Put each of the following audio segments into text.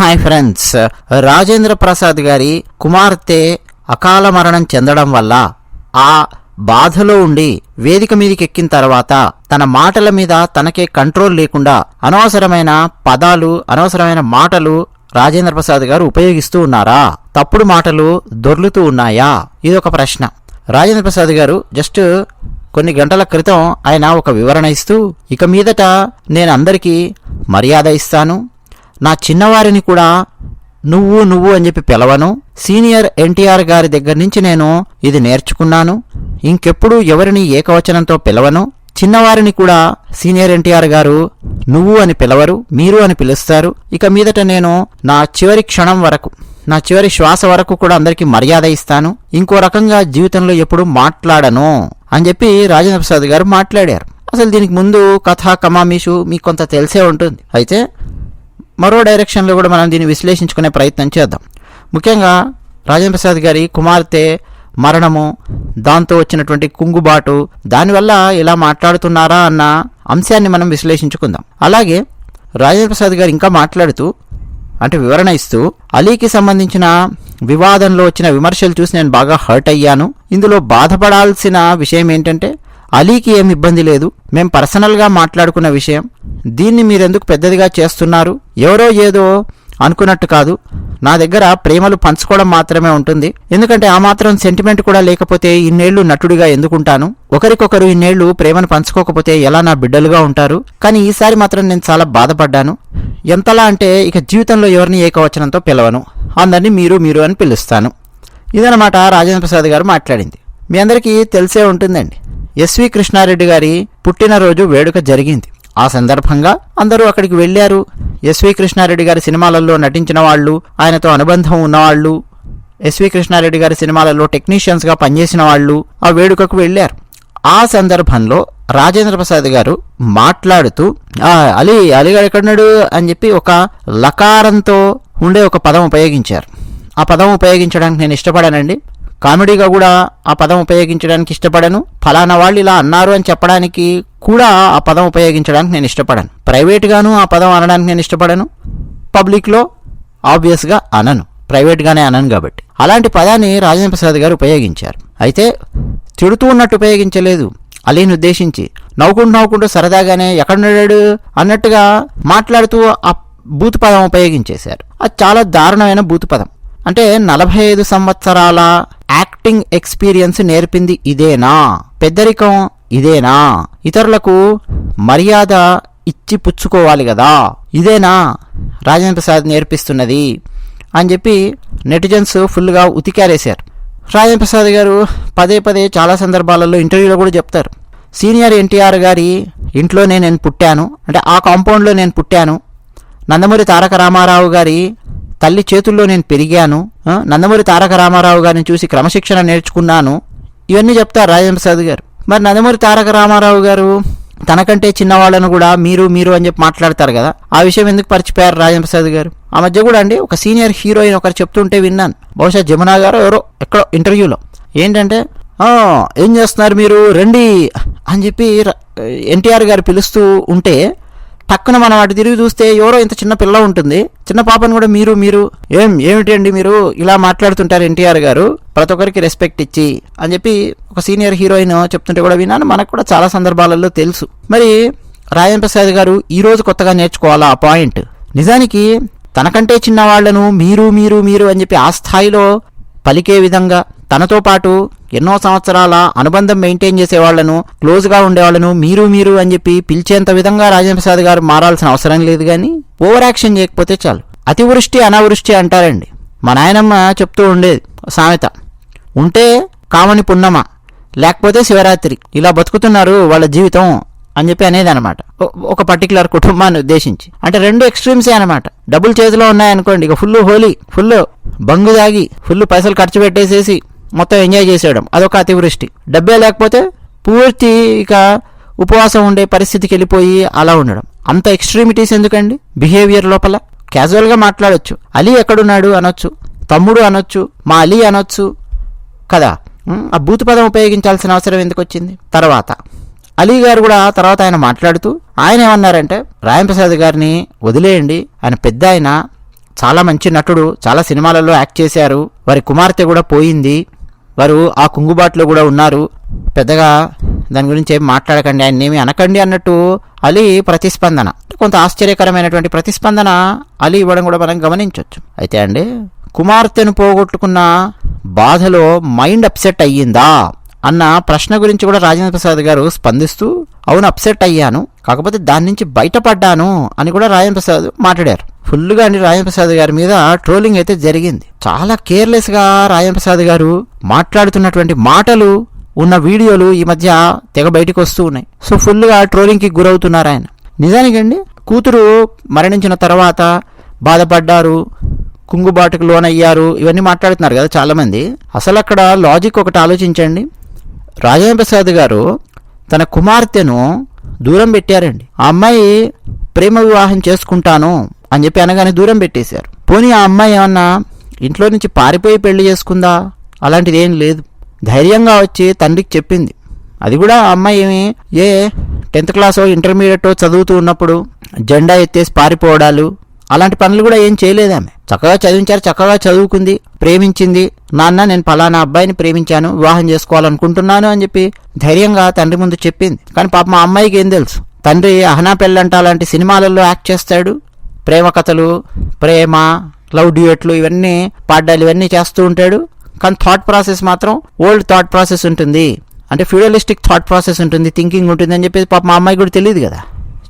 Hi friends Rajendra Prasad గారి కుమార్తె అకాల మరణం చెందడం వల్ల ఆ బాధలో ఉండి వేదిక మీదకి ఎక్కిన తర్వాత తన మాటల మీద తనకే కంట్రోల్ లేకుండా అనవసరమైన పదాలు అనవసరమైన మాటలు రాజేంద్ర ప్రసాద్ గారు ఉపయోగిస్తూ ఉన్నారా? తప్పుడు మాటలు దొర్లుతూ ఉన్నాయా? ఇది ఒక ప్రశ్న. రాజేంద్ర ప్రసాద్ గారు జస్ట్ కొన్ని గంటల క్రితం ఆయన ఒక వివరణ ఇస్తూ ఇక మీదట నేను అందరికీ మర్యాద ఇస్తాను నా చిన్నవారిని కూడా నువ్వు నువ్వు అని చెప్పి పిలవను. సీనియర్ ఎన్టీఆర్ గారి దగ్గర నుంచి నేను ఇది నేర్చుకున్నాను. ఇంకెప్పుడు ఎవరిని ఏకవచనంతో పిలవను. చిన్నవారిని కూడా సీనియర్ ఎన్టీఆర్ గారు నువ్వు అని పిలవరు మీరు అని పిలుస్తారు. ఇక మీదట నేను నా చివరి క్షణం వరకు నా చివరి శ్వాస వరకు కూడా అందరికీ మర్యాద ఇస్తాను. ఇంకో రకంగా జీవితంలో ఎప్పుడు మాట్లాడను అని చెప్పి రాజేంద్ర ప్రసాద్ గారు మాట్లాడారు. అసలు దీనికి ముందు కథ కమామీషు మీకు కొంత తెలిసే ఉంటుంది. అయితే మరో డైరెక్షన్లో కూడా మనం దీన్ని విశ్లేషించుకునే ప్రయత్నం చేద్దాం. ముఖ్యంగా రాజేంద్ర ప్రసాద్ గారి కుమార్తె మరణము దాంతో వచ్చినటువంటి కుంగుబాటు దానివల్ల ఇలా మాట్లాడుతున్నారా అన్న అంశాన్ని మనం విశ్లేషించుకుందాం. అలాగే రాజేంద్ర ప్రసాద్ గారు ఇంకా మాట్లాడుతూ అంటే వివరణ ఇస్తూ అలీకి సంబంధించిన వివాదంలో వచ్చిన విమర్శలు చూసి నేను బాగా హర్ట్ అయ్యాను. ఇందులో బాధపడాల్సిన విషయం ఏంటంటే అలీకి ఏం ఇబ్బంది లేదు. మేం పర్సనల్గా మాట్లాడుకున్న విషయం. దీన్ని మీరెందుకు పెద్దదిగా చేస్తున్నారు? ఎవరో ఏదో అనుకున్నట్టు కాదు. నా దగ్గర ప్రేమలు పంచుకోవడం మాత్రమే ఉంటుంది. ఎందుకంటే ఆ మాత్రం సెంటిమెంట్ కూడా లేకపోతే ఇన్నేళ్ళు నటుడిగా ఎందుకుంటాను? ఒకరికొకరు ఇన్నేళ్ళు ప్రేమను పంచుకోకపోతే ఎలా నా బిడ్డలుగా ఉంటారు? కానీ ఈసారి మాత్రం నేను చాలా బాధపడ్డాను. ఎంతలా అంటే ఇక జీవితంలో ఎవరిని ఏకవచనంతో పిలవను. అందరినీ మీరు మీరు అని పిలుస్తాను. ఇదనమాట రాజేంద్ర ప్రసాద్ గారు మాట్లాడింది. మీ అందరికీ తెలిసే ఉంటుందండి. ఎస్వి కృష్ణారెడ్డి గారి పుట్టినరోజు వేడుక జరిగింది. ఆ సందర్భంగా అందరూ అక్కడికి వెళ్ళారు. ఎస్వి కృష్ణారెడ్డి గారి సినిమాలలో నటించిన వాళ్ళు ఆయనతో అనుబంధం ఉన్నవాళ్ళు ఎస్వి కృష్ణారెడ్డి గారి సినిమాలలో టెక్నీషియన్స్గా పనిచేసిన వాళ్ళు ఆ వేడుకకు వెళ్ళారు. ఆ సందర్భంలో రాజేంద్ర ప్రసాద్ గారు మాట్లాడుతూ అలీ అలీగాడు ఎక్కడున్నాడు అని చెప్పి ఒక లకారంతో ఉండే ఒక పదం ఉపయోగించారు. ఆ పదం ఉపయోగించడానికి నేను ఇష్టపడానండి. కామెడీగా కూడా ఆ పదం ఉపయోగించడానికి ఇష్టపడను. ఫలానా వాళ్ళు ఇలా అన్నారు అని చెప్పడానికి కూడా ఆ పదం ఉపయోగించడానికి నేను ఇష్టపడను. ప్రైవేట్గాను ఆ పదం అనడానికి నేను ఇష్టపడను. పబ్లిక్లో ఆబ్వియస్గా అనను. ప్రైవేట్గానే అనను కాబట్టి. అలాంటి పదాన్ని రాజేంద్ర ప్రసాద్ గారు ఉపయోగించారు. అయితే తిడుతూ ఉన్నట్టు ఉపయోగించలేదు. అలీని ఉద్దేశించి నవ్వుకుంటూ నవ్వుకుంటూ సరదాగానే ఎక్కడున్నాడు అన్నట్టుగా మాట్లాడుతూ ఆ బూతు పదం ఉపయోగించేశారు. అది చాలా దారుణమైన బూతు పదం. అంటే నలభై ఐదు సంవత్సరాల యాక్టింగ్ ఎక్స్పీరియన్స్ నేర్పింది ఇదేనా? పెద్దరికం ఇదేనా? ఇతరులకు మర్యాద ఇచ్చి పుచ్చుకోవాలి కదా. ఇదేనా? రాజేంద్ర ప్రసాద్ నేర్పిస్తున్నది అని చెప్పి నెటిజన్స్ ఫుల్గా ఉతికారేశారు. రాజేంద్ర ప్రసాద్ గారు పదే పదే చాలా సందర్భాలలో ఇంటర్వ్యూలో కూడా చెప్తారు. సీనియర్ ఎన్టీఆర్ గారి ఇంట్లోనే నేను పుట్టాను అంటే ఆ కాంపౌండ్లో నేను పుట్టాను. నందమూరి తారక రామారావు గారి తల్లి చేతుల్లో నేను పెరిగాను నందమూరి తారక రామారావు గారిని చూసి క్రమశిక్షణ నేర్చుకున్నాను. ఇవన్నీ చెప్తారు రాజేంద్ర ప్రసాద్ గారు. మరి నందమూరి తారక రామారావు గారు తనకంటే చిన్నవాళ్ళను కూడా మీరు మీరు అని చెప్పి మాట్లాడతారు కదా. ఆ విషయం ఎందుకు పరిచిపోయారు రాజేంద్ర ప్రసాద్ గారు? ఆ మధ్య కూడా అండి ఒక సీనియర్ హీరోయిన్ ఒకరు చెప్తుంటే విన్నాను. బహుశా జమునా గారు ఎవరో ఎక్కడో ఇంటర్వ్యూలో. ఏంటంటే ఏం చేస్తున్నారు మీరు? రండి అని చెప్పి ఎన్టీఆర్ గారు పిలుస్తూ ఉంటే టక్కున మనం అటు తిరిగి చూస్తే ఎవరో ఇంత చిన్న పిల్ల ఉంటుంది. చిన్న పాపను కూడా మీరు మీరు ఏం ఏమిటండి మీరు ఇలా మాట్లాడుతుంటారు ఎన్టీఆర్ గారు? ప్రతి ఒక్కరికి రెస్పెక్ట్ ఇచ్చి అని చెప్పి ఒక సీనియర్ హీరోయిన్ చెప్తుంటే కూడా విన్నాను. మనకు కూడా చాలా సందర్భాలలో తెలుసు. మరి రాజన్ ప్రసాద్ గారు ఈ రోజు కొత్తగా నేర్చుకోవాలా ఆ పాయింట్ నిజానికి తనకంటే చిన్న వాళ్ళను మీరు మీరు మీరు అని చెప్పి ఆ స్థాయిలో పలికే విధంగా తనతో పాటు ఎన్నో సంవత్సరాల అనుబంధం మెయింటైన్ చేసే వాళ్ళను క్లోజ్గా ఉండేవాళ్ళను మీరు మీరు అని చెప్పి పిలిచేంత విధంగా రాజేంద్ర ప్రసాద్ గారు మారాల్సిన అవసరం లేదు కానీ ఓవర్ యాక్షన్ చేయకపోతే చాలు. అతివృష్టి అనావృష్టి అంటారండి. మా నాయనమ్మ చెప్తూ ఉండేది సామెత ఉంటే కామని పున్నమ లేకపోతే శివరాత్రి. ఇలా బతుకుతున్నారు వాళ్ళ జీవితం అని చెప్పి అనేది అనమాట ఒక పర్టికులర్ కుటుంబాన్ని ఉద్దేశించి. అంటే రెండు ఎక్స్ట్రీమ్సే అనమాట డబ్బులు చేతిలో ఉన్నాయనుకోండి ఇక ఫుల్ హోలీ ఫుల్ బంగు దాగి ఫుల్ పైసలు ఖర్చు పెట్టేసేసి మొత్తం ఎంజాయ్ చేసేయడం. అదొక అతివృష్టి. డబ్బే లేకపోతే పూర్తి ఇక ఉపవాసం ఉండే పరిస్థితికి వెళ్ళిపోయి అలా ఉండడం. అంత ఎక్స్ట్రీమిటీస్ ఎందుకండి? బిహేవియర్ లోపల. క్యాజువల్గా మాట్లాడొచ్చు. అలీ ఎక్కడున్నాడు అనొచ్చు. తమ్ముడు అనొచ్చు. మా అలీ అనొచ్చు. కదా? ఆ బూతు పదం ఉపయోగించాల్సిన అవసరం ఎందుకు వచ్చింది? తర్వాత. అలీ గారు కూడా తర్వాత ఆయన మాట్లాడుతూ ఆయన ఏమన్నారంటే రాయంప్రసాద్ గారిని వదిలేయండి. ఆయన పెద్ద ఆయన. చాలా మంచి నటుడు. చాలా సినిమాలలో యాక్ట్ చేశారు. వారి కుమార్తె కూడా పోయింది. వారు ఆ కుంగుబాటులో కూడా ఉన్నారు. పెద్దగా దాని గురించి ఏం మాట్లాడకండి ఆయన ఏమి అనకండి అన్నట్టు అలీ ప్రతిస్పందన. కొంత ఆశ్చర్యకరమైనటువంటి ప్రతిస్పందన అలీ ఇవ్వడం కూడా మనం గమనించవచ్చు అయితే అండి కుమార్తెను పోగొట్టుకున్న బాధలో మైండ్ అప్సెట్ అయ్యిందా అన్న ప్రశ్న గురించి కూడా రాజేంద్ర ప్రసాద్ గారు స్పందిస్తూ అవును అప్సెట్ అయ్యాను. కాకపోతే దాని నుంచి బయటపడ్డాను అని కూడా రాజన్ ప్రసాద్ మాట్లాడారు. ఫుల్గా అండి రాజన్ ప్రసాద్ గారి మీద ట్రోలింగ్ అయితే జరిగింది. చాలా కేర్లెస్గా రాజన్ ప్రసాద్ గారు మాట్లాడుతున్నటువంటి మాటలు ఉన్న వీడియోలు ఈ మధ్య తెగ బయటకు వస్తూ ఉన్నాయి. సో ఫుల్గా ట్రోలింగ్కి గురవుతున్నారు ఆయన. నిజానికండి కూతురు మరణించిన తర్వాత బాధపడ్డారు కుంగుబాటుకు లోనయ్యారు ఇవన్నీ మాట్లాడుతున్నారు కదా చాలామంది. అసలు అక్కడ లాజిక్ ఒకటి ఆలోచించండి. రాజేంద్ర ప్రసాద్ గారు తన కుమార్తెను దూరం పెట్టారండి. ఆ అమ్మాయి ప్రేమ వివాహం చేసుకుంటాను అని చెప్పి అనగానే దూరం పెట్టేశారు. పోనీ ఆ అమ్మాయి ఏమన్నా ఇంట్లో నుంచి పారిపోయి పెళ్ళి చేసుకుందా? అలాంటిది ఏం లేదు. ధైర్యంగా వచ్చి తండ్రికి చెప్పింది. అది కూడా ఆ అమ్మాయి ఏమి ఏ టెన్త్ క్లాసో ఇంటర్మీడియట్ చదువుతూ ఉన్నప్పుడు జెండా ఎత్తేసి పారిపోవడాలు అలాంటి పనులు కూడా ఏం చేయలేదు ఆమె. చక్కగా చదివించారు చక్కగా చదువుకుంది ప్రేమించింది. నాన్న నేను పలానా అబ్బాయిని ప్రేమించాను వివాహం చేసుకోవాలనుకుంటున్నాను అని చెప్పి ధైర్యంగా తండ్రి ముందు చెప్పింది. కానీ పాప మా అమ్మాయికి ఏం తెలుసు? తండ్రి అహనా పెళ్ళంట అలాంటి సినిమాలలో యాక్ట్ చేస్తాడు. ప్రేమ కథలు ప్రేమ లవ్ డ్యూయట్లు ఇవన్నీ పాడ్డాలు ఇవన్నీ చేస్తూ ఉంటాడు. కానీ థాట్ ప్రాసెస్ మాత్రం ఓల్డ్ థాట్ ప్రాసెస్ ఉంటుంది. అంటే ఫ్యూడలిస్టిక్ థాట్ ప్రాసెస్ ఉంటుంది థింకింగ్ ఉంటుంది అని చెప్పేసి పాప మా అమ్మాయి కూడా తెలియదు కదా.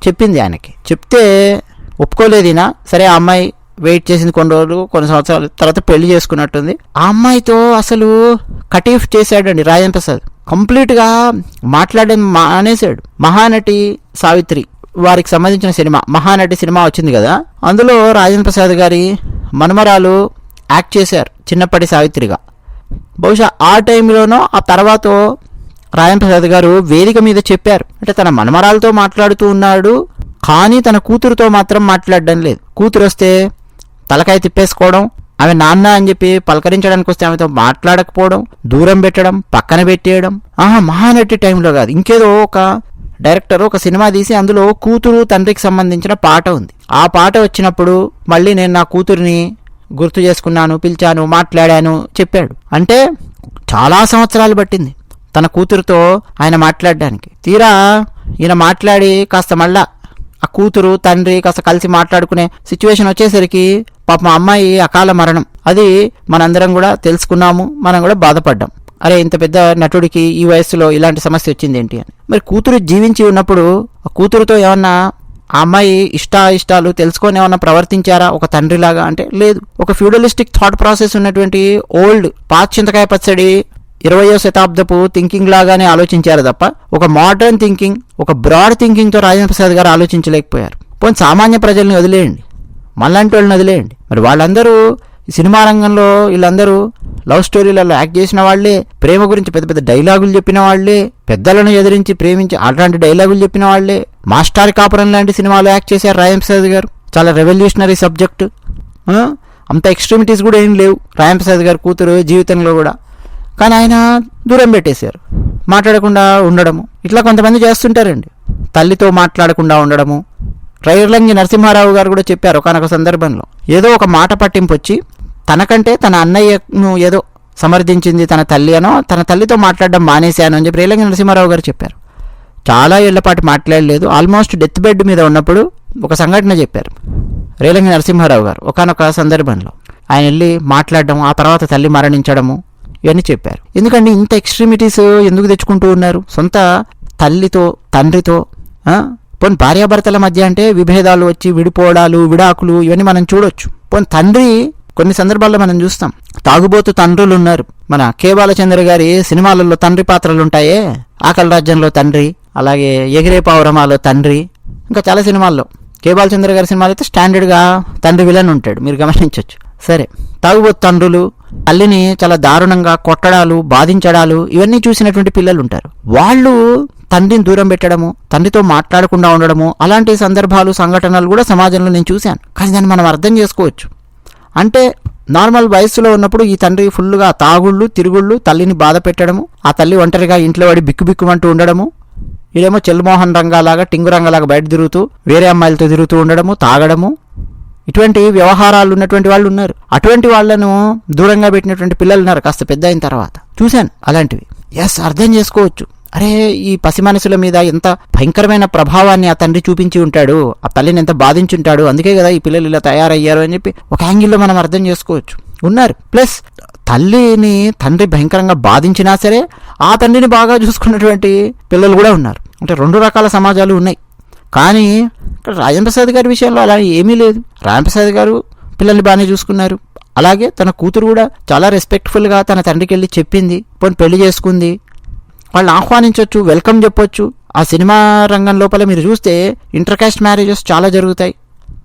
చెప్పింది ఆయనకి. చెప్తే ఒప్పుకోలేదు ఈయన సరే ఆ అమ్మాయి వెయిట్ చేసింది కొన్ని రోజులు కొన్ని సంవత్సరాల తర్వాత పెళ్ళి చేసుకున్నట్టుంది. ఆ అమ్మాయితో అసలు కటీఫ్ చేశాడండి రాజన్ ప్రసాద్. కంప్లీట్గా మాట్లాడడం మానేశాడు. మహానటి సావిత్రి వారికి సంబంధించిన సినిమా మహానటి సినిమా వచ్చింది కదా. అందులో రాజేంద్ర ప్రసాద్ గారి మనుమరాలు యాక్ట్ చేశారు చిన్నప్పటి సావిత్రిగా. బహుశా ఆ టైంలోనో ఆ తర్వాత రాజేంద్ర ప్రసాద్ గారు వేదిక మీద చెప్పారు. అంటే తన మనమరాలతో మాట్లాడుతూ ఉన్నాడు కానీ తన కూతురుతో మాత్రం మాట్లాడడం లేదు. కూతురు వస్తే తలకాయ తిప్పేసుకోవడం ఆమె నాన్న అని చెప్పి పలకరించడానికి వస్తే ఆమెతో మాట్లాడకపోవడం దూరం పెట్టడం పక్కన పెట్టేయడం ఆహా మహానటి టైంలో కాదు. ఇంకేదో ఒక డైరెక్టర్ ఒక సినిమా తీసి అందులో కూతురు తండ్రికి సంబంధించిన పాట ఉంది. ఆ పాట వచ్చినప్పుడు మళ్ళీ నేను నా కూతురిని గుర్తు చేసుకున్నాను పిలిచాను మాట్లాడాను చెప్పాడు. అంటే చాలా సంవత్సరాలు పట్టింది తన కూతురుతో ఆయన మాట్లాడడానికి. తీరా ఈయన మాట్లాడి కాస్త మళ్ళా ఆ కూతురు తండ్రి కాస్త కలిసి మాట్లాడుకునే సిచ్యువేషన్ వచ్చేసరికి పాప మా అమ్మాయి అకాల మరణం. అది మనందరం కూడా తెలుసుకున్నాము మనం కూడా బాధపడ్డాం. అరే ఇంత పెద్ద నటుడికి ఈ వయసులో ఇలాంటి సమస్య వచ్చింది ఏంటి అని. మరి కూతురు జీవించి ఉన్నప్పుడు ఆ కూతురుతో ఏమన్నా ఆ అమ్మాయి ఇష్ట ఇష్టాలు తెలుసుకొని ఏమన్నా ప్రవర్తించారా? ఒక తండ్రిలాగా అంటే లేదు. ఒక ఫ్యూడలిస్టిక్ థాట్ ప్రాసెస్ ఉన్నటువంటి ఓల్డ్ పాత చింతకాయ పచ్చడి ఇరవయో శతాబ్దపు థింకింగ్ లాగానే ఆలోచించారు తప్ప ఒక మోడర్న్ థింకింగ్ ఒక బ్రాడ్ థింకింగ్తో రాజేంద్ర ప్రసాద్ గారు ఆలోచించలేకపోయారు. పోనీ సామాన్య ప్రజల్ని వదిలేయండి. మళ్ళంటి వాళ్ళని వదిలేయండి. మరి వాళ్ళందరూ సినిమా రంగంలో వీళ్ళందరూ లవ్ స్టోరీలలో యాక్ట్ చేసిన వాళ్ళే ప్రేమ గురించి పెద్ద పెద్ద డైలాగులు చెప్పిన వాళ్ళే పెద్దలను ఎదిరించి ప్రేమించి అలాంటి డైలాగులు చెప్పిన వాళ్ళే. మాస్టార్ కాపురం లాంటి సినిమాలో యాక్ట్ చేశారు రాయం ప్రసాద్ గారు. చాలా రెవల్యూషనరీ సబ్జెక్టు అంత ఎక్స్ట్రీమిటీస్ కూడా ఏం లేవు రాయం ప్రసాద్ గారు కూతురు జీవితంలో కూడా. కానీ ఆయన దూరం పెట్టేశారు. మాట్లాడకుండా ఉండడము. ఇట్లా కొంతమంది చేస్తుంటారండి. తల్లితో మాట్లాడకుండా ఉండడము. రైర్లంగి నరసింహారావు గారు కూడా చెప్పారు ఒకనొక సందర్భంలో. ఏదో ఒక మాట పట్టింపు వచ్చి తనకంటే తన అన్నయ్యను ఏదో సమర్థించింది తన తల్లి అనో తన తల్లితో మాట్లాడడం మానేశాను అని చెప్పి రైలంగి నరసింహారావు గారు చెప్పారు. చాలా ఏళ్ళపాటు మాట్లాడలేదు. ఆల్మోస్ట్ డెత్ బెడ్ మీద ఉన్నప్పుడు ఒక సంఘటన చెప్పారు రేలంగి నరసింహారావు గారు ఒకనొక సందర్భంలో. ఆయన వెళ్ళి మాట్లాడడం ఆ తర్వాత తల్లి మరణించడము ఇవన్నీ చెప్పారు. ఎందుకంటే ఇంత ఎక్స్ట్రీమిటీస్ ఎందుకు తెచ్చుకుంటూ ఉన్నారు? సొంత తల్లితో తండ్రితో ఆ? పోనీ భార్యాభర్తల మధ్య అంటే విభేదాలు వచ్చి విడిపోవడాలు విడాకులు ఇవన్నీ మనం చూడొచ్చు. పోనీ తండ్రి కొన్ని సందర్భాల్లో మనం చూస్తాం. తాగుబోతు తండ్రులు ఉన్నారు మన కే బాలచంద్ర గారి సినిమాలలో తండ్రి పాత్రలు ఉంటాయే ఆకలి రాజ్యంలో తండ్రి అలాగే ఎగిరే పావురమాలో తండ్రి. ఇంకా చాలా సినిమాల్లో. కే బాలచంద్ర గారి సినిమాలు అయితే స్టాండర్డ్గా తండ్రి విలన్ ఉంటాడు. మీరు గమనించవచ్చు సరే. తాగుబోతు తండ్రులు తల్లిని చాలా దారుణంగా కొట్టడాలు బాధించడాలు ఇవన్నీ చూసినటువంటి పిల్లలు ఉంటారు వాళ్ళు తండ్రిని దూరం పెట్టడము తండ్రితో మాట్లాడకుండా ఉండడము అలాంటి సందర్భాలు సంఘటనలు కూడా సమాజంలో నేను చూశాను. కానీ దాన్ని మనం అర్థం చేసుకోవచ్చు. అంటే నార్మల్ వయస్సులో ఉన్నప్పుడు ఈ తండ్రి ఫుల్గా తాగుళ్ళు తిరుగుళ్ళు తల్లిని బాధ పెట్టడము ఆ తల్లి ఒంటరిగా ఇంట్లో వాడి బిక్కుబిక్కుమంటూ ఉండడము వీడేమో చెల్మోహన్ రంగాలాగా టింగు రంగాలాగా బయట తిరుగుతూ వేరే అమ్మాయిలతో తిరుగుతూ ఉండడము తాగడము ఇటువంటి వ్యవహారాలు ఉన్నటువంటి వాళ్ళు ఉన్నారు. అటువంటి వాళ్ళను దూరంగా పెట్టినటువంటి పిల్లలు ఉన్నారు కాస్త పెద్ద అయిన తర్వాత. చూశాను అలాంటివి. ఎస్ అర్థం చేసుకోవచ్చు. అరే ఈ పసి మనసుల మీద ఎంత భయంకరమైన ప్రభావాన్ని ఆ తండ్రి చూపించి ఉంటాడు ఆ తల్లిని ఎంత బాధించుంటాడు అందుకే కదా ఈ పిల్లలు ఇలా తయారయ్యారు అని చెప్పి ఒక యాంగిల్లో మనం అర్థం చేసుకోవచ్చు. ఉన్నారు. ప్లస్ తల్లిని తండ్రి భయంకరంగా బాధించినా సరే ఆ తండ్రిని బాగా చూసుకున్నటువంటి పిల్లలు కూడా ఉన్నారు. అంటే రెండు రకాల సమాజాలు ఉన్నాయి. కానీ ఇక్కడ రాజంప్రసాద్ గారి విషయంలో అలా ఏమీ లేదు. రాజంప్రసాద్ గారు పిల్లల్ని బాగానే చూసుకున్నారు. అలాగే తన కూతురు కూడా చాలా రెస్పెక్ట్ఫుల్గా తన తండ్రికి వెళ్ళి చెప్పింది. పోనీ పెళ్ళి చేసుకుంది. వాళ్ళని ఆహ్వానించవచ్చు వెల్కమ్ చెప్పొచ్చు. ఆ సినిమా రంగం లోపల మీరు చూస్తే ఇంటర్కాస్ట్ మ్యారేజెస్ చాలా జరుగుతాయి.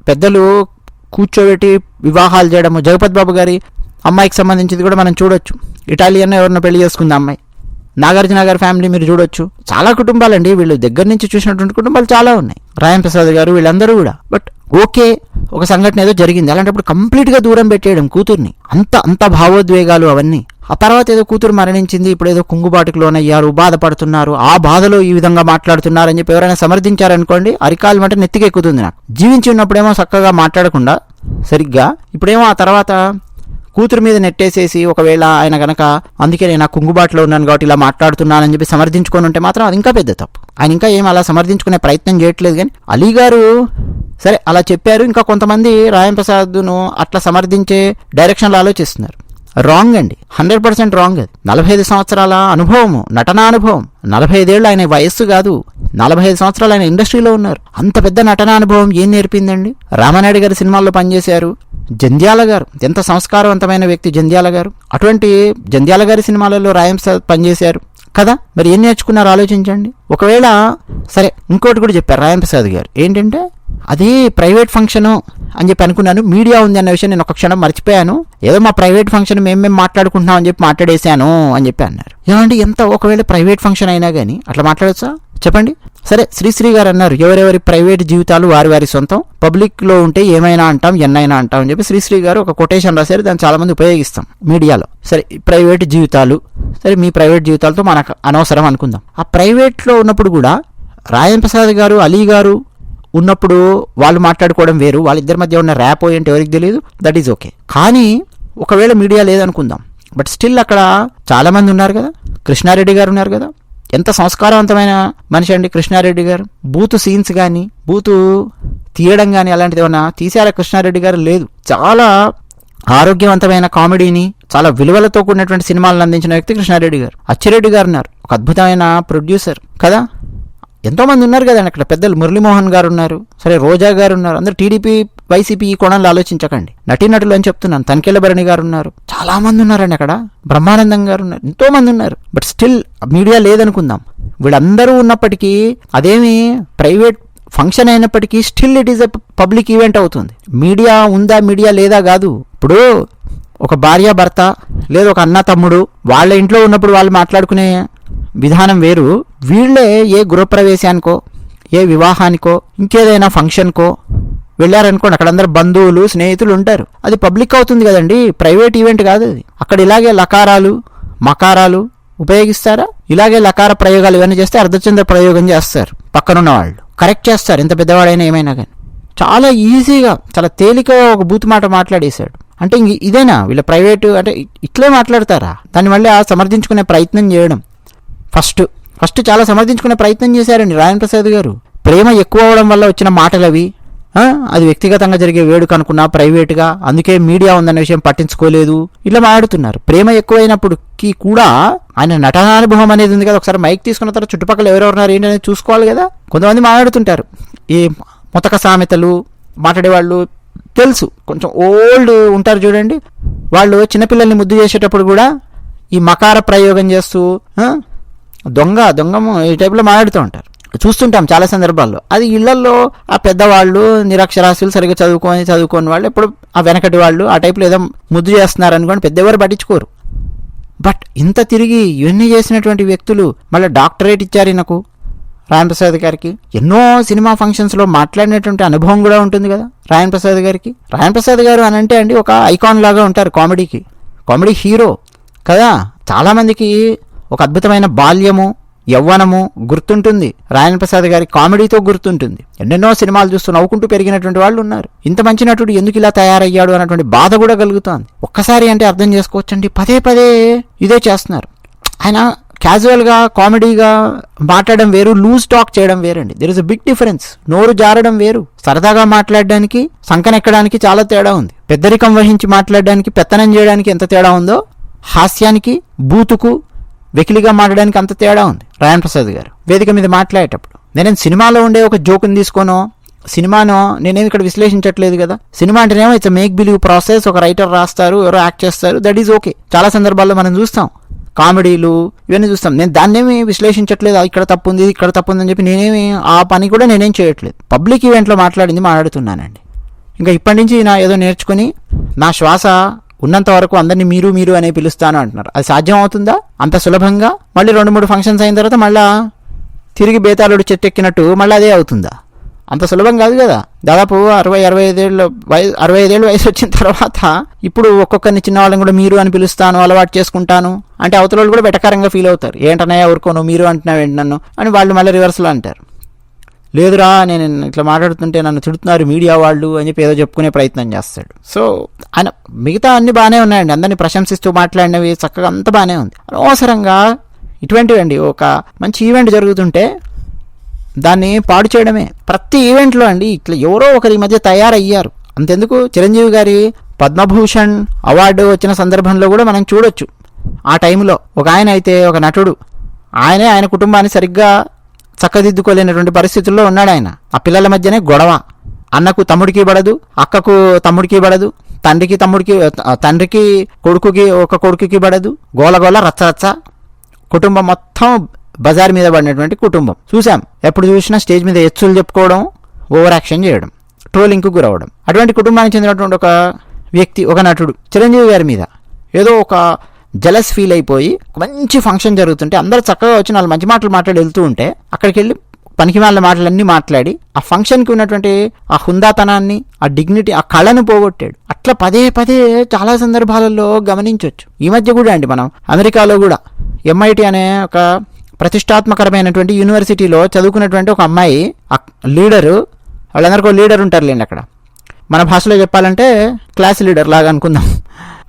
పెద్దలు కూర్చోబెట్టి వివాహాలు చేయడము. జగపతి బాబు గారి అమ్మాయికి సంబంధించింది కూడా మనం చూడొచ్చు. ఇటాలియన్ ఎవరినో పెళ్ళి చేసుకుంది అమ్మాయి? నాగార్జున గారి ఫ్యామిలీ మీరు చూడొచ్చు. చాలా కుటుంబాలండి. వీళ్ళు దగ్గర నుంచి చూసినటువంటి కుటుంబాలు చాలా ఉన్నాయి. రాయం ప్రసాద్ గారు వీళ్ళందరూ కూడా. బట్ ఓకే ఒక సంఘటన ఏదో జరిగింది. అలాంటప్పుడు కంప్లీట్గా దూరం పెట్టేయడం కూతుర్ని. అంత అంత భావోద్వేగాలు అవన్నీ. ఆ తర్వాత ఏదో కూతురు మరణించింది. ఇప్పుడు ఏదో కుంగుబాటుకు లోనయ్యారు. బాధపడుతున్నారు. ఆ బాధలో ఈ విధంగా మాట్లాడుతున్నారు అని చెప్పి ఎవరైనా సమర్థించారనుకోండి అరికాలు అంటే నెత్తికెక్కుతుంది నాకు. జీవించి ఉన్నప్పుడేమో చక్కగా మాట్లాడకుండా సరిగ్గా. ఇప్పుడేమో ఆ తర్వాత కూతురు మీద నెట్టేసేసి ఒకవేళ ఆయన గనక అందుకే నేను ఆ కుంగుబాటులో ఉన్నాను కాబట్టి ఇలా మాట్లాడుతున్నానని చెప్పి సమర్థించుకొని ఉంటే మాత్రం అది ఇంకా పెద్ద తప్పు. ఆయన ఇంకా ఏం అలా సమర్థించుకునే ప్రయత్నం చేయట్లేదు కానీ అలీ గారు సరే అలా చెప్పారు. ఇంకా కొంతమంది రాయం ప్రసాద్ను అట్లా సమర్థించే డైరెక్షన్లో ఆలోచిస్తున్నారు. రాంగ్ అండి. హండ్రెడ్ పర్సెంట్ రాంగ్ అది. నలభై ఐదు సంవత్సరాల అనుభవము నటనా అనుభవం. నలభై ఐదేళ్ళు ఆయన వయస్సు కాదు. నలభై ఐదు సంవత్సరాలు ఆయన ఇండస్ట్రీలో ఉన్నారు. అంత పెద్ద నటనా అనుభవం ఏం నేర్పిందండి? రామానాయుడు గారి సినిమాల్లో పనిచేశారు. జంధ్యాల గారు ఎంత సంస్కారవంతమైన వ్యక్తి జంధ్యాల గారు. అటువంటి జంధ్యాల గారి సినిమాలలో రాయం పనిచేశారు. కదా మరి ఏం నేర్చుకున్నారు ఆలోచించండి. ఒకవేళ సరే ఇంకోటి కూడా చెప్పారు రాయం ప్రసాద్ గారు. ఏంటంటే అది ప్రైవేట్ ఫంక్షను అని చెప్పి అనుకున్నాను. మీడియా ఉంది అన్న విషయం నేను ఒక క్షణం మర్చిపోయాను. ఏదో మా ప్రైవేట్ ఫంక్షన్ మేము మేము మాట్లాడుకుంటున్నాం అని చెప్పి మాట్లాడేశాను అని చెప్పి అన్నారు. ఏమంటే ఎంత ఒకవేళ ప్రైవేట్ ఫంక్షన్ అయినా కానీ అట్లా మాట్లాడచ్చా? చెప్పండి. సరే శ్రీశ్రీ గారు అన్నారు ఎవరెవరి ప్రైవేట్ జీవితాలు వారి వారి సొంతం పబ్లిక్లో ఉంటే ఏమైనా అంటాం ఎన్నైనా అంటాం అని చెప్పి శ్రీశ్రీ గారు ఒక కొటేషన్ రాశారు దాన్ని చాలామంది ఉపయోగిస్తాం మీడియాలో. సరే ప్రైవేట్ జీవితాలు సరే మీ ప్రైవేట్ జీవితాలతో మనకు అనవసరం అనుకుందాం. ఆ ప్రైవేట్లో ఉన్నప్పుడు కూడా రాయన్ ప్రసాద్ గారు అలీ గారు ఉన్నప్పుడు వాళ్ళు మాట్లాడుకోవడం వేరు వాళ్ళిద్దరి మధ్య ఉన్న ర్యాప్ ఏంటి ఎవరికి తెలియదు దట్ ఈజ్ ఓకే కానీ ఒకవేళ మీడియా లేదనుకుందాం బట్ స్టిల్ అక్కడ చాలామంది ఉన్నారు కదా కృష్ణారెడ్డి గారు ఉన్నారు కదా ఎంత సంస్కారవంతమైన మనిషి అండి కృష్ణారెడ్డి గారు? బూతు సీన్స్ కానీ బూతు తీయడం కానీ అలాంటిది ఏమన్నా తీసారా కృష్ణారెడ్డి గారు? లేదు. చాలా ఆరోగ్యవంతమైన కామెడీని చాలా విలువలతో కూడినటువంటి సినిమాలను అందించిన వ్యక్తి కృష్ణారెడ్డి గారు. అచ్చిరెడ్డి గారు ఉన్నారు. ఒక అద్భుతమైన ప్రొడ్యూసర్. కదా? ఎంతోమంది ఉన్నారు కదండి అక్కడ. పెద్దలు మురళీమోహన్ గారు ఉన్నారు. సరే రోజా గారు ఉన్నారు. అందరు టీడీపీ వైసీపీ ఈ కోణంలో ఆలోచించకండి. నటీనటులు అని చెప్తున్నాను. తనికెళ్ళ భరణి గారు ఉన్నారు చాలా మంది ఉన్నారండి అక్కడ. బ్రహ్మానందం గారు ఉన్నారు. ఎంతో మంది ఉన్నారు. బట్ స్టిల్ మీడియా లేదనుకుందాం. వీళ్ళందరూ ఉన్నప్పటికీ అదేమి ప్రైవేట్ ఫంక్షన్ అయినప్పటికీ still it is a public event అవుతుంది. మీడియా ఉందా మీడియా లేదా కాదు. ఇప్పుడు ఒక భార్య భర్త లేదా ఒక అన్న తమ్ముడు వాళ్ళ ఇంట్లో ఉన్నప్పుడు వాళ్ళు మాట్లాడుకునే విధానం వేరు. వీళ్ళే ఏ గృహప్రవేశానికో ఏ వివాహానికో ఇంకేదైనా ఫంక్షన్కో వెళ్ళారనుకోండి అక్కడ అందరు బంధువులు స్నేహితులు ఉంటారు. అది పబ్లిక్ అవుతుంది కదండి ప్రైవేట్ ఈవెంట్ కాదు అది. అక్కడ ఇలాగే లకారాలు మకారాలు ఉపయోగిస్తారా? ఇలాగే లకార ప్రయోగాలు ఇవన్నీ చేస్తే అర్ధచంద్ర ప్రయోగం చేస్తారు పక్కనున్న వాళ్ళు. కరెక్ట్ చేస్తారు ఎంత పెద్దవాడైనా ఏమైనా కానీ. చాలా ఈజీగా చాలా తేలికగా ఒక బూత్ మాట మాట్లాడేశాడు. అంటే ఇంక ఇదేనా? వీళ్ళ ప్రైవేటు అంటే ఇట్లే మాట్లాడతారా? దాన్ని మళ్ళీ ఆ సమర్థించుకునే ప్రయత్నం చేయడం. ఫస్ట్ ఫస్ట్ చాలా సమర్థించుకునే ప్రయత్నం చేశారండి రాయన్ ప్రసాద్ గారు. ప్రేమ ఎక్కువ అవడం వల్ల వచ్చిన మాటలు అవి అది వ్యక్తిగతంగా జరిగే వేడుక అనుకున్నా ప్రైవేట్గా అందుకే మీడియా ఉందన్న విషయం పట్టించుకోలేదు. ఇట్లా మాట్లాడుతున్నారు. ప్రేమ ఎక్కువైనప్పటికీ కూడా ఆయన నటనానుభవం అనేది ఉంది కదా ఒకసారి మైక్ తీసుకున్న తర్వాత చుట్టుపక్కల ఎవరెవరు ఉన్నారు ఏంటి అనేది చూసుకోవాలి కదా. కొంతమంది మాట్లాడుతుంటారు. ఈ ముతక సామెతలు మాట్లాడేవాళ్ళు తెలుసు. కొంచెం ఓల్డ్ ఉంటారు చూడండి. వాళ్ళు చిన్నపిల్లల్ని ముద్దు చేసేటప్పుడు కూడా ఈ మకార ప్రయోగం చేస్తూ దొంగ దొంగము ఈ టైప్లో మాట్లాడుతూ ఉంటారు. చూస్తుంటాం చాలా సందర్భాల్లో. అది ఇళ్ళలో ఆ పెద్దవాళ్ళు నిరక్షరాస్యులు సరిగ్గా చదువుకొని చదువుకోని వాళ్ళు ఎప్పుడు ఆ వెనకటి వాళ్ళు ఆ టైప్లో ఏదో ముద్దు చేస్తున్నారు అనుకోని పెద్ద ఎవరు పట్టించుకోరు. బట్ ఇంత తిరిగి ఇవన్నీ చేసినటువంటి వ్యక్తులు మళ్ళీ డాక్టరేట్ ఇచ్చారు ఈయనకు రాయన్ ప్రసాద్ గారికి. ఎన్నో సినిమా ఫంక్షన్స్లో మాట్లాడినటువంటి అనుభవం కూడా ఉంటుంది కదా రాయన్ ప్రసాద్ గారికి. రాయన్ ప్రసాద్ గారు అని అంటే అండి ఒక ఐకాన్ లాగా ఉంటారు కామెడీకి. కామెడీ హీరో కదా. చాలామందికి ఒక అద్భుతమైన బాల్యము యవ్వనము గుర్తుంటుంది. రాయన్ ప్రసాద్ గారి కామెడీతో గుర్తుంటుంది. ఎన్నెన్నో సినిమాలు చూస్తూ నవ్వుకుంటూ పెరిగినటువంటి వాళ్ళు ఉన్నారు. ఇంత మంచి నటుడు ఎందుకు ఇలా తయారయ్యాడు అన్నటువంటి బాధ కూడా కలుగుతోంది. ఒక్కసారి అంటే అర్థం చేసుకోవచ్చండి. పదే పదే ఇదే చేస్తున్నారు. ఆయన క్యాజువల్గా కామెడీగా మాట్లాడడం వేరు లూజ్ టాక్ చేయడం వేరండి. There is a big difference నోరు జారడం వేరు. సరదాగా మాట్లాడడానికి సంకనెక్కడానికి చాలా తేడా ఉంది. పెద్దరికం వహించి మాట్లాడడానికి పెత్తనం చేయడానికి ఎంత తేడా ఉందో హాస్యానికి బూతుకు వెకిలిగా మాట్లాడడానికి అంత తేడా ఉంది. రాయన్ ప్రసాద్ గారు వేదిక మీద మాట్లాడేటప్పుడు నేను సినిమాలో ఉండే ఒక జోకుని తీసుకోను? సినిమాను? నేనేమి ఇక్కడ విశ్లేషించట్లేదు కదా? సినిమా అంటేనేమో ఇట్స్ మేక్ బిలీవ్ ప్రాసెస్. ఒక రైటర్ రాస్తారు ఎవరో యాక్ట్ చేస్తారు. That is okay. చాలా సందర్భాల్లో మనం చూస్తాం. కామెడీలు ఇవన్నీ చూస్తాం. నేను దాన్నేమి విశ్లేషించట్లేదు. ఇక్కడ తప్పు ఉంది ఇక్కడ తప్పు ఉంది అని చెప్పి నేనేమి ఆ పని కూడా నేనేం చేయట్లేదు. పబ్లిక్ ఈవెంట్లో మాట్లాడింది మాట్లాడుతున్నానండి. ఇంకా ఇప్పటి నుంచి నా ఏదో నేర్చుకుని నా శ్వాస ఉన్నంత వరకు అందరినీ మీరు మీరు అనే పిలుస్తాను అంటున్నారు. అది సాధ్యం అవుతుందా అంత సులభంగా? మళ్ళీ రెండు మూడు ఫంక్షన్స్ అయిన తర్వాత మళ్ళా తిరిగి బేతాళుడు చెట్టు ఎక్కినట్టు మళ్ళీ అదే అవుతుందా? అంత సులభం కాదు కదా. దాదాపు అరవై అరవై ఐదేళ్ళు వయసు అరవై ఐదేళ్ళు వయసు వచ్చిన తర్వాత ఇప్పుడు ఒక్కొక్కరిని చిన్నవాళ్ళని కూడా మీరు అని పిలుస్తాను అలవాటు చేసుకుంటాను అంటే అవతల వాళ్ళు కూడా బెటకారంగా ఫీల్ అవుతారు. ఏంటనయ్యా ఊరుకోను మీరు అంటున్నావు ఏంటి నన్ను అని వాళ్ళు మళ్ళీ రివర్స్లో అంటారు. లేదురా నేను ఇట్లా మాట్లాడుతుంటే నన్ను తిడుతున్నారు మీడియా వాళ్ళు అని చెప్పి ఏదో చెప్పుకునే ప్రయత్నం చేస్తాడు. సో ఆయన మిగతా అన్ని బాగానే ఉన్నాయండి. అందరినీ ప్రశంసిస్తూ మాట్లాడినవి చక్కగా అంత బాగానే ఉంది. అనవసరంగా ఇటువంటివి అండి ఒక మంచి ఈవెంట్ జరుగుతుంటే దాన్ని పాడు చేయడమే. ప్రతి ఈవెంట్లో అండి ఇట్లా ఎవరో ఒకరి మధ్య తయారయ్యారు. అంతెందుకు? చిరంజీవి గారి పద్మభూషణ్ అవార్డు వచ్చిన సందర్భంలో కూడా మనం చూడొచ్చు. ఆ టైంలో ఒక ఆయన అయితే ఒక నటుడు. ఆయనే ఆయన కుటుంబాన్ని సరిగ్గా చక్కదిద్దుకోలేనటువంటి పరిస్థితుల్లో ఉన్నాడు ఆయన. ఆ పిల్లల మధ్యనే గొడవ. అన్నకు తమ్ముడికి పడదు అక్కకు తమ్ముడికి పడదు తండ్రికి తమ్ముడికి తండ్రికి కొడుకుకి ఒక కొడుకుకి పడదు గోల గోల రచ్చ రచ్చ. కుటుంబం మొత్తం బజార్ మీద పడినటువంటి కుటుంబం. చూసాం ఎప్పుడు చూసినా స్టేజ్ మీద ఎచ్చులు చెప్పుకోవడం ఓవర్ యాక్షన్ చేయడం ట్రోలింగ్కు గురవడం అటువంటి కుటుంబానికి చెందినటువంటి ఒక వ్యక్తి ఒక నటుడు చిరంజీవి గారి మీద. ఏదో ఒక జలస్ ఫీల్ అయిపోయి మంచి ఫంక్షన్ జరుగుతుంటే అందరూ చక్కగా వచ్చి వాళ్ళు మంచి మాటలు మాట్లాడి వెళ్తూ ఉంటే అక్కడికి వెళ్ళి పనికి వాళ్ళ మాటలన్నీ మాట్లాడి ఆ ఫంక్షన్కి ఉన్నటువంటి ఆ హుందాతనాన్ని ఆ డిగ్నిటీ ఆ కళను పోగొట్టాడు. అట్లా పదే పదే చాలా సందర్భాలలో గమనించవచ్చు ఈ మధ్య కూడా అండి మనం అమెరికాలో కూడా ఎంఐటి అనే ఒక ప్రతిష్టాత్మకరమైనటువంటి యూనివర్సిటీలో చదువుకున్నటువంటి ఒక అమ్మాయి ఆ లీడరు వాళ్ళందరికీ లీడర్ ఉంటారులేండి అక్కడ. మన భాషలో చెప్పాలంటే క్లాస్ లీడర్ లాగా అనుకుందాం.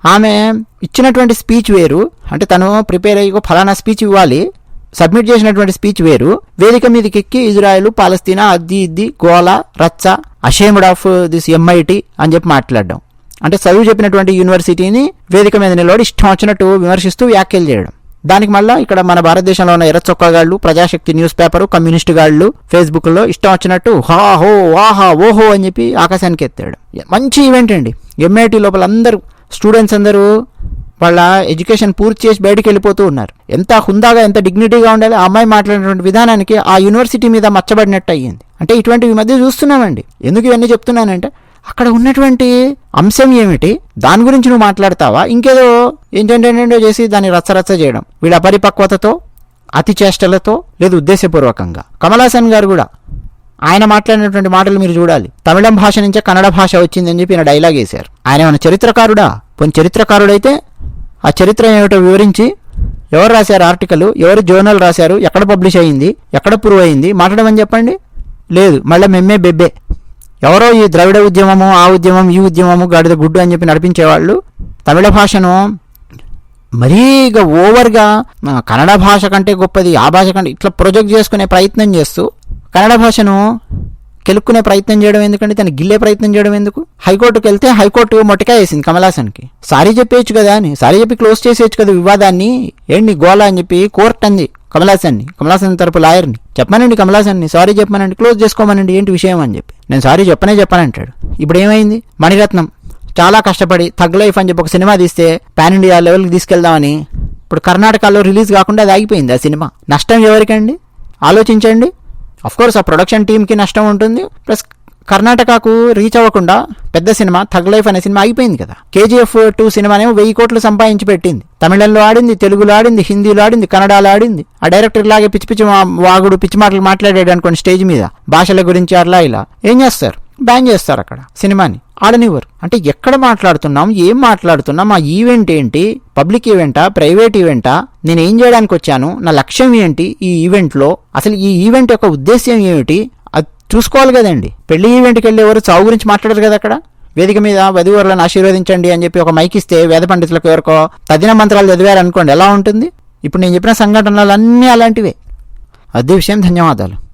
ఆమె ఇచ్చినటువంటి స్పీచ్ వేరు. అంటే తను ప్రిపేర్ అయ్యి ఒక ఫలానా స్పీచ్ ఇవ్వాలి. సబ్మిట్ చేసినటువంటి స్పీచ్ వేరు. వేదిక మీదకి ఎక్కి ఇజ్రాయెల్ పాలస్తీనా అద్ది ఇద్ది గోల రచ్చ అషేమ్డ్ ఆఫ్ దిస్ ఎంఐటి అని చెప్పి మాట్లాడడం. అంటే చదువు చెప్పినటువంటి యూనివర్సిటీని వేదిక మీద నిలబడి ఇష్టం వచ్చినట్టు విమర్శిస్తూ వ్యాఖ్యలు చేయడం. దానికి మళ్ళా ఇక్కడ మన భారతదేశంలో ఉన్న ఎర్రచొక్కగాళ్ళు ప్రజాశక్తి న్యూస్ పేపర్ కమ్యూనిస్ట్ గాళ్ళు ఫేస్బుక్లో ఇష్టం వచ్చినట్టు హా హో వాహా ఓహో అని చెప్పి ఆకాశానికి ఎత్తాడు మంచి ఈవెంట్ అండి. ఎంఐటి లోపల అందరూ స్టూడెంట్స్ అందరూ వాళ్ళ ఎడ్యుకేషన్ పూర్తి చేసి బయటికి వెళ్ళిపోతూ ఉన్నారు. ఎంత హుందాగా ఎంత డిగ్నిటీగా ఉండాలి ఆ అమ్మాయి మాట్లాడినటువంటి విధానానికి ఆ యూనివర్సిటీ మీద మచ్చబడినట్టు అయ్యింది. అంటే ఇటువంటివి మధ్య చూస్తున్నామండి. ఎందుకు ఇవన్నీ చెప్తున్నానంటే అక్కడ ఉన్నటువంటి అంశం ఏమిటి దాని గురించి నువ్వు మాట్లాడతావా? ఇంకేదో ఏంటంటే చేసి దాన్ని రచ్చరచ్చ చేయడం. వీళ్ళ అపరిపక్వతతో అతి చేష్టలతో లేదు ఉద్దేశపూర్వకంగా. కమలాసన్ గారు కూడా ఆయన మాట్లాడినటువంటి మాటలు మీరు చూడాలి. తమిళం భాష నుంచే కన్నడ భాష వచ్చిందని చెప్పి ఈయన డైలాగ్ వేశారు. ఆయన మన చరిత్రకారుడా? కొన్ని చరిత్రకారుడైతే ఆ చరిత్ర ఏమిటో వివరించి ఎవరు రాశారు ఆర్టికల్? ఎవరు జర్నల్ రాశారు? ఎక్కడ పబ్లిష్ అయింది? ఎక్కడ ప్రూవ్ అయింది? మాట్లాడమని చెప్పండి. లేదు మళ్ళీ మెమ్మే బెబ్బే. ఎవరో ఈ ద్రవిడ ఉద్యమము ఆ ఉద్యమం ఈ ఉద్యమము గాడిద గుడ్డు అని చెప్పి నడిపించేవాళ్ళు. తమిళ భాషను మరీగా ఓవర్గా కన్నడ భాష కంటే గొప్పది ఆ భాష కంటే ఇట్లా ప్రొజెక్ట్ చేసుకునే ప్రయత్నం చేస్తూ కన్నడ భాషను కెలుక్కునే ప్రయత్నం చేయడం ఎందుకంటే తను గిల్లే ప్రయత్నం చేయడం ఎందుకు? హైకోర్టుకి వెళ్తే హైకోర్టు మొట్టకాయ వేసింది కమలాసన్కి. సారీ చెప్పేయచ్చు కదా అని. సారీ చెప్పి క్లోజ్ చేసేయచ్చు కదా వివాదాన్ని? ఏంటి గోలా అని చెప్పి కోర్టు అంది కమలాసన్ని. కమలాసన్ తరపు లాయర్ని. చెప్పమనండి కమలాసన్ని. సారీ చెప్పమనండి. క్లోజ్ చేసుకోమనండి. ఏంటి విషయం అని చెప్పి. నేను సారీ చెప్పనే చెప్పనంటాడు ఇప్పుడు ఏమైంది? మణిరత్నం. చాలా కష్టపడి థగ్ లైఫ్ అని చెప్పి ఒక సినిమా తీస్తే పాన్ ఇండియా లెవెల్కి తీసుకెళ్దామని. ఇప్పుడు కర్ణాటకలో రిలీజ్ కాకుండా అది ఆగిపోయింది ఆ సినిమా. నష్టం ఎవరికండి? ఆలోచించండి. కోర్స్ ఆ ప్రొడక్షన్ టీంకి నష్టం ఉంటుంది. ప్లస్ కర్ణాటకకు రీచ్ అవ్వకుండా పెద్ద సినిమా థగ్ లైఫ్ అనే సినిమా అయిపోయింది కదా. కేజీఎఫ్ టూ సినిమానేమో వెయ్యి కోట్లు సంపాదించి పెట్టింది. తమిళంలో ఆడింది తెలుగులో ఆడింది హిందీలో ఆడింది కన్నడలో ఆడింది. ఆ డైరెక్టర్ లాగే పిచ్చి పిచ్చి వాగుడు పిచ్చి మాటలు మాట్లాడాడు అనుకోండి స్టేజ్ మీద. భాషల గురించి అట్లా ఇలా. ఏం చేస్తారు? బ్యాన్ చేస్తారు అక్కడ సినిమాని. ఆడనివ్వరు. అంటే ఎక్కడ మాట్లాడుతున్నాం ఏం మాట్లాడుతున్నాం ఆ ఈవెంట్ ఏంటి పబ్లిక్ ఈవెంటా ప్రైవేట్ ఈవెంటా నేను ఏం చేయడానికి వచ్చాను నా లక్ష్యం ఏంటి ఈ ఈవెంట్లో అసలు ఈ ఈవెంట్ యొక్క ఉద్దేశ్యం ఏమిటి అది చూసుకోవాలి కదండి. పెళ్ళి ఈవెంట్కి వెళ్ళేవారు చావు గురించి మాట్లాడరు కదా అక్కడ. వేదిక మీద వధువరులను ఆశీర్వదించండి అని చెప్పి ఒక మైక్ ఇస్తే వేద పండితులకు ఎవరికో తదిన మంత్రాలు చదివారు అనుకోండి ఎలా ఉంటుంది? ఇప్పుడు నేను చెప్పిన సంఘటనలు అన్నీ అలాంటివే. అదే విషయం ధన్యవాదాలు.